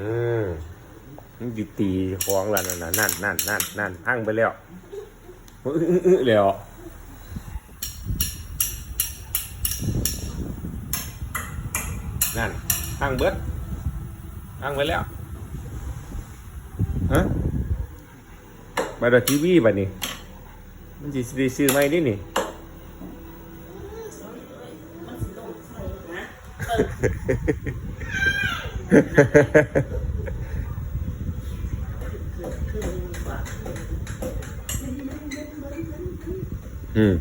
อืมมันดิตีของแล้วนั่นน่ะนั่นนั่นนั่นนั่นพังไปแล้วอื้ออื้ออื้อแล้วนั่นพังเบิดพังไปแล้วฮะมาดูทีวีบัดนี้มันสิได้ซื้อไหมนี่นี่ อืม